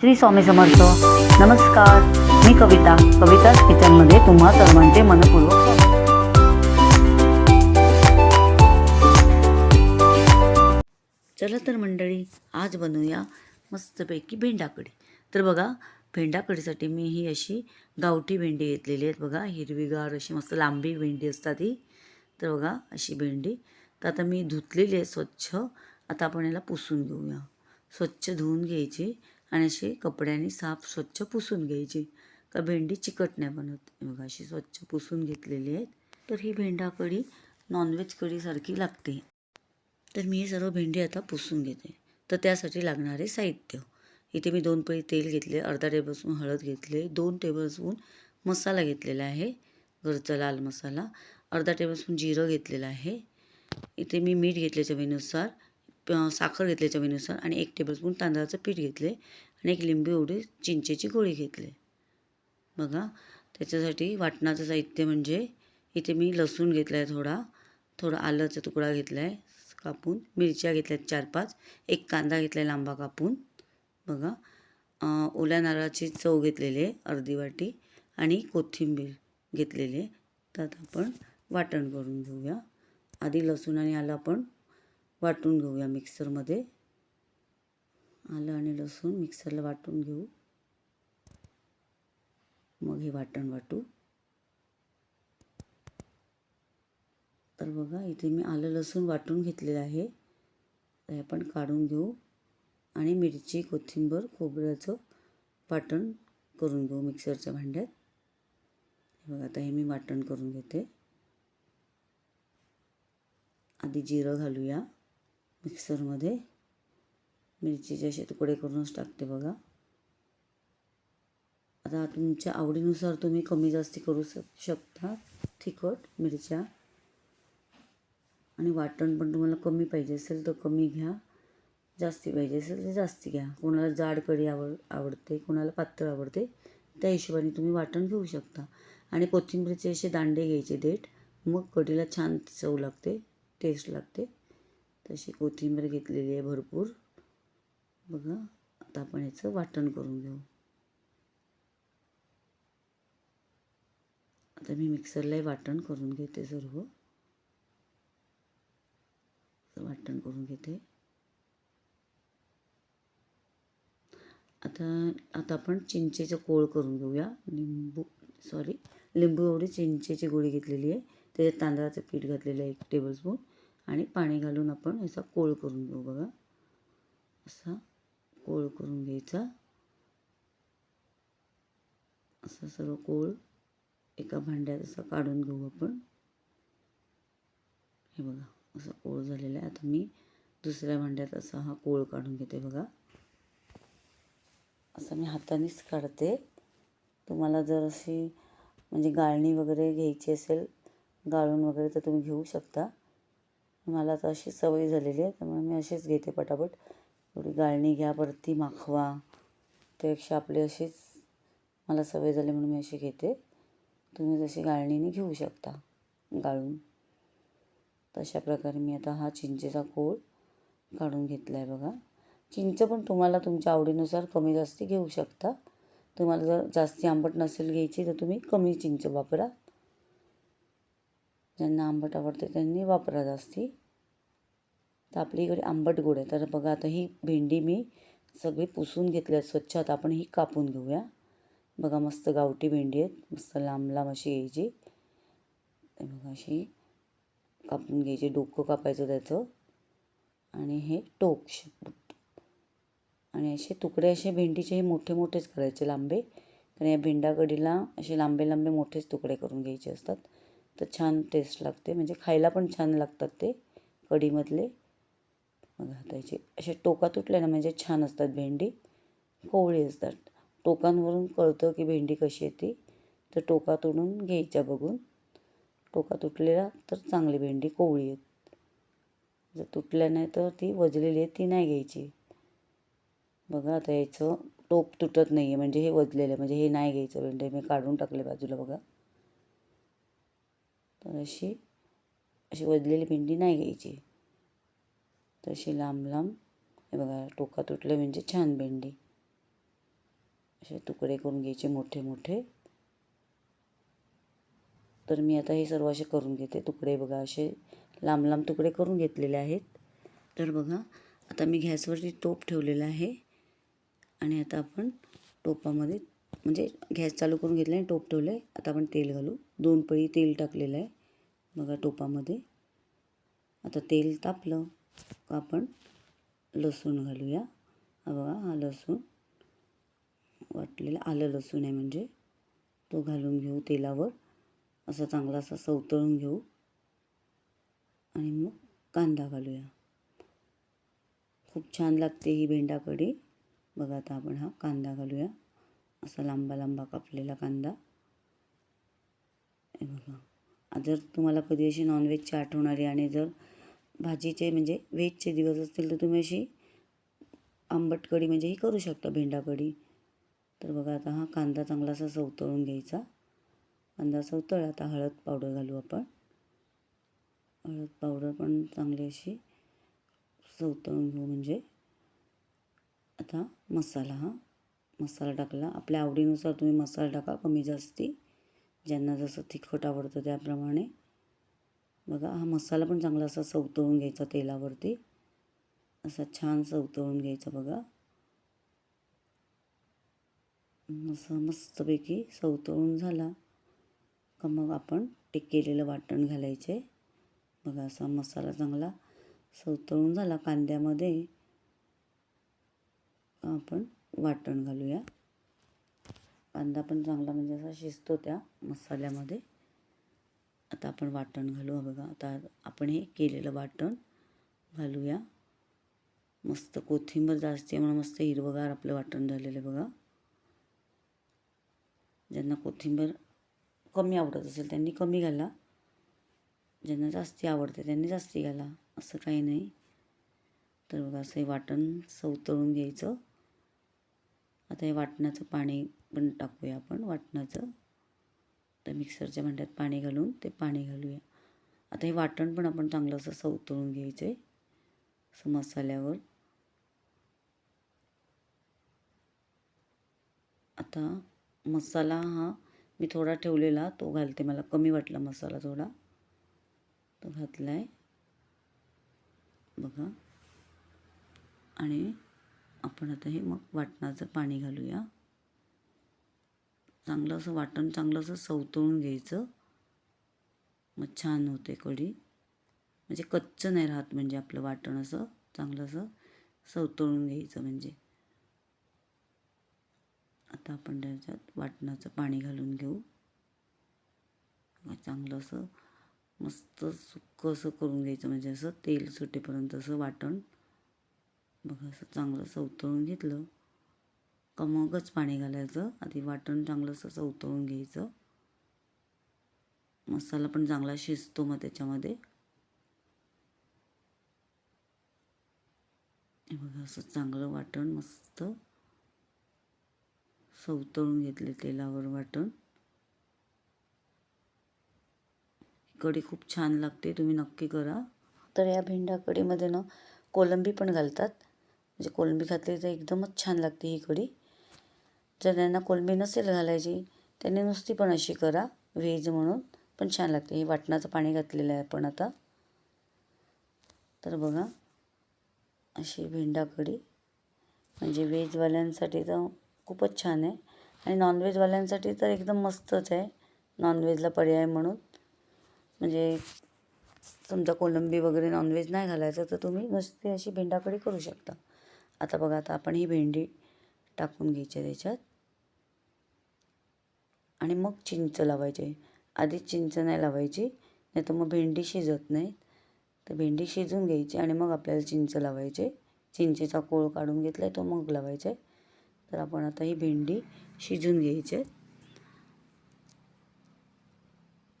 श्री स्वामी समर्थ. नमस्कार. मी कविता. कविताच किचनमध्ये तुम्हा सर्वांचे मनपूर्वक चला तर मंडळी आज बनवूया मस्तपैकी भेंडाकडी. तर बघा भेंडा कढीसाठी मी ही अशी गावठी भेंडी घेतलेली आहेत बघा. हिरवीगार अशी मस्त लांबी भेंडी असतात ही. तर बघा अशी भेंडी. तर आता मी धुतलेली आहे स्वच्छ. आता आपण याला पुसून घेऊया. स्वच्छ धुवून घ्यायची. आणि अशी कपड्याने साफ स्वच्छ पुसून घ्यायची. का भेंडी चिकट नाही बनत. बघा अशी स्वच्छ पुसून घेतलेली आहेत. तर ही भेंडा कढी नॉनव्हेज कढीसारखी लागते. तर मी हे सर्व भेंडी आता पुसून घेते. तर त्यासाठी लागणारे साहित्य. इथे मी दोन पळी तेल घेतले अर्धा टेबलस्पून हळद घेतले दोन टेबलस्पून मसाला घेतलेला आहे घरचा लाल मसाला अर्धा टेबलस्पून जिरं घेतलेलं आहे. इथे मी मीठ घेतले चवीनुसार. साखर घेतली चवीनुसार आणि एक टेबलस्पून तांदळाचं पीठ घेतले आणि एक लिंबू एवढी चिंचेची गोळी घेतली. बघा त्याच्यासाठी वाटणाचं साहित्य म्हणजे इथे मी लसूण घेतला आहे थोडा थोडा आल्याचा तुकडा घेतला आहे कापून मिरच्या घेतल्या आहेत चार पाच एक कांदा घेतला आहे लांबा कापून. बघा ओल्या नारळाची चव घेतलेली आहे अर्धी वाटी आणि कोथिंबीर घेतलेली आहे. त्यात आपण वाटण करून घेऊया. आधी लसूण आणि आलं आपण वाटून घेऊया मिक्सरमध्ये. आलं आणि लसूण मिक्सरला वाटून घेऊ. मग हे वाटण वाटू. तर बघा इथे मी आलं लसूण वाटून घेतलेलं आहे. हे आपण काढून घेऊ आणि मिरची कोथिंबीर खोबऱ्याचं वाटण करून घेऊ मिक्सरच्या भांड्यात. हे बघा आता हे मी वाटण करून घेते. आधी जिरं घालूया. मिक्सरमध्ये मिरचीचे असे तुकडे करूनच टाकते बघा. आता तुमच्या आवडीनुसार तुम्ही कमी जास्ती करू शक शकता तिखट मिरच्या. आणि वाटण पण तुम्हाला कमी पाहिजे असेल तर कमी घ्या. जास्ती पाहिजे असेल तर जास्ती घ्या. कोणाला जाड कढी आवड आवडते कोणाला पातळ आवडते त्या हिशोबाने तुम्ही वाटण घेऊ शकता. आणि कोथिंबीरचे असे दांडे घ्यायचे देठ. मग कढीला छान चव लागते टेस्ट लागते. तशी कोथिंबीर घेतलेली आहे भरपूर. बघा आता आपण याचं वाटण करून घेऊ. आता मी मिक्सरलाही वाटण करून घेते सर्व. वाटण करून घेते. आता आता आपण चिंचेचं कोळ करून घेऊया. लिंबू सॉरी लिंबू एवढी चिंचेची गोळी घेतलेली आहे. त्याच्यात तांदळाचं पीठ घातलेलं आहे एक टेबलस्पून आणि पाणी घालून आपण याचा कोळ करून घेऊ बघा. असा कोळ करून घ्यायचा. असा सर्व कोळ एका भांड्यात असा काढून घेऊ आपण. हे बघा असा कोळ झालेला आहे. आता मी दुसऱ्या भांड्यात असा हा कोळ काढून घेते बघा. असं मी हातानेच काढते. तुम्हाला जर अशी म्हणजे गाळणी वगैरे घ्यायची असेल गाळून वगैरे तर तुम्ही घेऊ शकता. मला तर अशी सवय झालेली आहे त्यामुळे मी अशीच घेते पटापट. थोडी गाळणी घ्या परती माखवा. त्यापेक्षा आपली अशीच मला सवय झाली म्हणून मी अशी घेते. तुम्ही जशी गाळणीने घेऊ शकता गाळून. तशा प्रकारे मी आता हा चिंचेचा कोळ काढून घेतला आहे बघा. चिंच पण तुम्हाला तुमच्या आवडीनुसार कमी जास्ती घेऊ शकता. तुम्हाला जर जास्ती आंबट नसेल घ्यायची तर तुम्ही कमी चिंच वापरा. ज्यांना आंबट आवडते त्यांनी वापरत असते. तर आपल्या इकडे आंबट गोड आहे. तर बघा आता ही भेंडी मी सगळी पुसून घेतली आहे स्वच्छ. आता आपण ही कापून घेऊया. बघा मस्त गावठी भेंडी आहेत. मस्त लांब लांब अशी घ्यायची. बघा अशी कापून घ्यायची. डोकं कापायचं त्याचं. आणि हे टोक आणि असे तुकडे असे भेंडीचे हे मोठे मोठेच करायचे लांबे. कारण या भेंडा असे लांबे लांबे मोठेच तुकडे करून घ्यायचे असतात. तर छान टेस्ट लागते. म्हणजे खायला पण छान लागतात ते कढीमधले. बघा त्याचे असे टोका तुटले ना म्हणजे छान असतात भेंडी. कोवळी असतात. टोकांवरून कळतं की भेंडी कशी येते तर टोका तोडून घ्यायच्या बघून. टोका तुटलेला तर चांगली भेंडी कोवळी आहेत जर तुटल्या नाही तर ती वजलेली आहे ती नाही घ्यायची. बघा आता याचं टोप तुटत नाही आहे म्हणजे हे वजलेलं आहे. म्हणजे हे नाही घ्यायचं भेंडी. मी काढून टाकले बाजूला बघा. तर अशी अशी वजलेली भेंडी नाही घ्यायची. तशी लांब लांब हे बघा टोका तुटलं म्हणजे छान भेंडी. असे तुकडे करून घ्यायचे मोठे मोठे. तर मी आता हे सर्व असे करून घेते. तुकडे बघा असे लांब लांब तुकडे करून घेतलेले आहेत. तर बघा आता मी गॅसवरती टोप ठेवलेला आहे. आणि आता आपण टोपामध्ये म्हणजे गॅस चालू करून घेतला आणि टोप ठेवलं आहे आता आपण तेल घालू. दोन पळी तेल टाकलेलं आहे. बघा टोपामध्ये. आता तेल तापलं का आपण? लसूण घालूया. हा बघा हा लसूण वाटलेला आलं लसूण आहे म्हणजे. तो घालून घेऊ तेलावर. असा चांगला असा सवतळून घेऊ. आणि मग कांदा घालूया. खूप छान लागते ही भेंडाकडी. बघा आता आपण हा कांदा घालूया. असा लांबा लांबा कापलेला कांदा. हे बघा. जर तुम्हाला कधी अशी नॉनव्हेजची आठवण आली आणि जर भाजीचे म्हणजे व्हेजचे दिवस असतील तर तुम्ही अशी आंबट कढी म्हणजे ही करू शकता भेंडा कढी. तर बघा आता हा कांदा चांगला असा सवतळून घ्यायचा. कांदा सवतळ आता हळद पावडर घालू आपण. हळद पावडर पण चांगली अशी सवतळून घेऊ म्हणजे. आता मसाला हा मसाला टाकला. आपल्या आवडीनुसार तुम्ही मसाला टाका कमी जास्ती. ज्यांना जसं तिखट आवडतं त्याप्रमाणे. बघा हा मसाला पण चांगला असा सवतळून घ्यायचा तेलावरती. असा छान सवतळून घ्यायचा बघा. असं मस्तपैकी सवतळून झाला का मग आपण ते केलेलं वाटण घालायचे. बघा असा मसाला चांगला सवतळून झाला. कांद्यामध्ये आपण वाटण घालूया. कांदा पण चांगला म्हणजे असा शिजतो त्या मसाल्यामध्ये. आता आपण वाटण घालू बघा. आता आपण हे केलेलं वाटण घालूया. मस्त कोथिंबीर जास्त आहे म्हणून मस्त हिरवगार आपलं वाटण झालेलं आहे बघा. ज्यांना कोथिंबीर कमी आवडत असेल त्यांनी कमी घाला. ज्यांना जास्ती आवडते त्यांनी जास्ती घाला. असं काही नाही. तर बघा असं हे वाटण सवतळून घ्यायचं. आता हे वाटणाचं पाणी पण टाकूया आपण वाटणाचं. तर मिक्सरच्या भांड्यात पाणी घालून ते पाणी घालूया. आता हे वाटण पण आपण चांगलं असं सवतळून घ्यायचं आहे असं मसाल्यावर. आता मसाला हा मी थोडा ठेवलेला तो घालते. मला कमी वाटला मसाला थोडा. तो घातला आहे बघा. आणि आपण आता हे मग वाटणाचं पाणी घालूया. चांगलं असं वाटण चांगलं असं सवतळून घ्यायचं. मग छान होते कढी. म्हणजे कच्चं नाही राहत म्हणजे आपलं वाटण असं चांगलं असं सवतळून घ्यायचं म्हणजे. आता आपण त्याच्यात वाटणाचं पाणी घालून घेऊ. चांगलं असं मस्त सुकं असं करून घ्यायचं म्हणजे असं तेल सुटेपर्यंत असं वाटण. बघा असं चांगलं सवतळून घेतलं. मगच पाणी घालायचं. आधी वाटण चांगलं असं उतळून घ्यायचं. मसाला पण चांगला शिजतो मग त्याच्यामध्ये. बघा असं चांगलं वाटण मस्त. सवतळून घेतले तेलावर वाटण. कढी खूप छान लागते तुम्ही नक्की करा. तर या भेंडा कढीमध्ये ना कोलंबी पण घालतात. म्हणजे कोलंबी घातली तर एकदमच छान लागते ही कढी. जर त्यांना कोलंबी नसेल घालायची त्यांनी नुसती पण अशी करा व्हेज म्हणून. पण छान लागते. हे वाटणाचं पाणी घातलेलं आहे आपण आता. तर बघा अशी भेंडा कढी म्हणजे व्हेजवाल्यांसाठी तर खूपच छान आहे. आणि नॉनव्हेजवाल्यांसाठी तर एकदम मस्तच आहे. नॉनव्हेजला पर्याय म्हणून. म्हणजे समजा कोलंबी वगैरे नॉनव्हेज नाही घालायचं तर तुम्ही नुसती अशी भेंडा कढी करू शकता. आता बघा आता आपण ही भेंडी टाकून घ्यायचे त्याच्यात. आणि मग चिंच लावायचे. आधी चिंच नाही लावायची नाही तर मग भेंडी शिजत नाही तर भेंडी शिजून घ्यायची आणि मग आपल्याला चिंच लावायचे. चिंचेचा कोळ काढून घेतला आहे तो मग लावायचा आहे. तर आपण आता ही भेंडी शिजून घ्यायची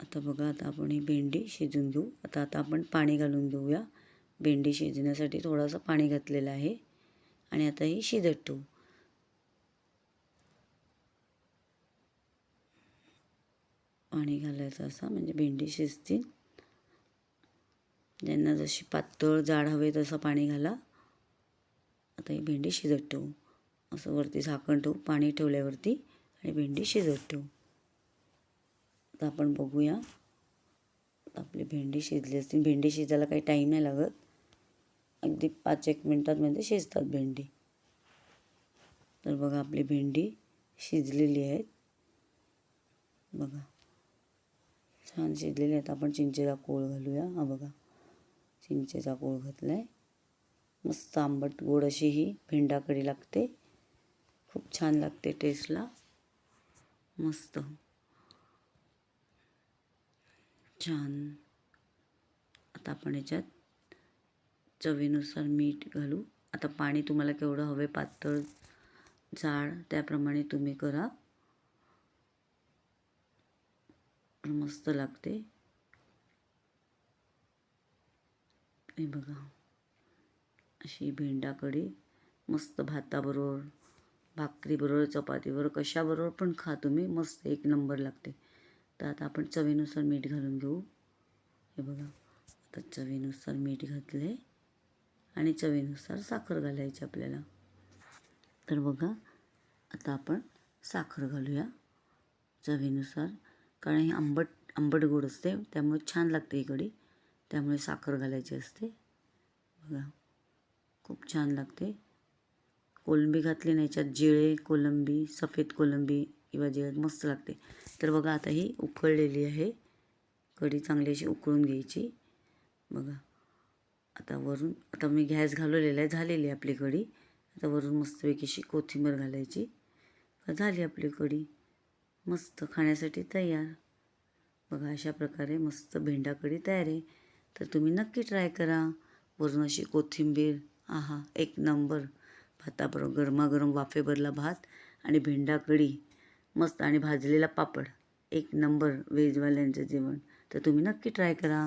आता बघा आता आपण ही भेंडी शिजून घेऊ. आता आता आपण पाणी घालून घेऊया. भेंडी शिजण्यासाठी थोडंसं पाणी घातलेलं आहे. आणि आता ही शिजत ठेवू. पाणी घालायचं असं म्हणजे भेंडी शिजतील. ज्यांना जशी पातळ जाड हवे तसं पाणी घाला. आता ही भेंडी शिजत ठेवू. असं वरती झाकण ठेवू पाणी ठेवल्यावरती आणि भेंडी शिजत ठेवू. आता आपण बघूया. आपली भेंडी शिजली असतील भेंडी शिजायला काही टाईम नाही लागत. अगदी पाच एक मिनटात म्हणजे शिजतात भेंडी. तर बघा आपली भेंडी शिजलेली आहेत. बघा. छान शिजलेले आहेत. आपण चिंचेचा कोळ घालूया. हा बघा. चिंचेचा कोळ घातला आहे मस्त आंबट गोड अशी ही भेंडा लागते. खूप छान लागते टेस्टला. मस्त. छान. आता आपण याच्यात चवीनुसार मीठ घालू. आता पाणी तुम्हाला केवढं हवे पातळ जाड त्याप्रमाणे तुम्ही करा. मस्त लागते. हे बघा. अशी भेंडा कढी मस्त भाताबरोबर भाकरीबरोबर चपातीबरोबर कशाबरोबर पण खा तुम्ही. मस्त एक नंबर लागते. तर आता आपण चवीनुसार मीठ घालून घेऊ. हे बघा. आता चवीनुसार मीठ घातले आणि चवीनुसार साखर घालायची आपल्याला. तर बघा. आता आपण साखर घालूया. चवीनुसार कारण ही आंबट आंबट गोड असते त्यामुळे छान लागते ही कढी. त्यामुळे साखर घालायची असते. बघा खूप छान लागते. कोलंबी घातली नाही याच्यात जिळे कोलंबी सफेद कोलंबी किंवा जिळे मस्त लागते. तर बघा आता ही उकळलेली आहे. कढी चांगली अशी उकळून घ्यायची. बघा आता वरून आता मी गॅस घालवलेला आहे झालेली आहे आपली कढी. आता वरून मस्तपैकी अशी कोथिंबीर घालायची. झाली आपली कढी. मस्त खाण्यासाठी तयार. बघा अशा प्रकारे मस्त भेंडा कढी तयार आहे. तर तुम्ही नक्की ट्राय करा. वरून अशी कोथिंबीर आहा एक नंबर. भाताबरोबर गरमागरम वाफेभरला भात आणि भेंडा कढी मस्त आणि भाजलेला पापड एक नंबर व्हेजवाल्यांचं जेवण. तर तुम्ही नक्की ट्राय करा.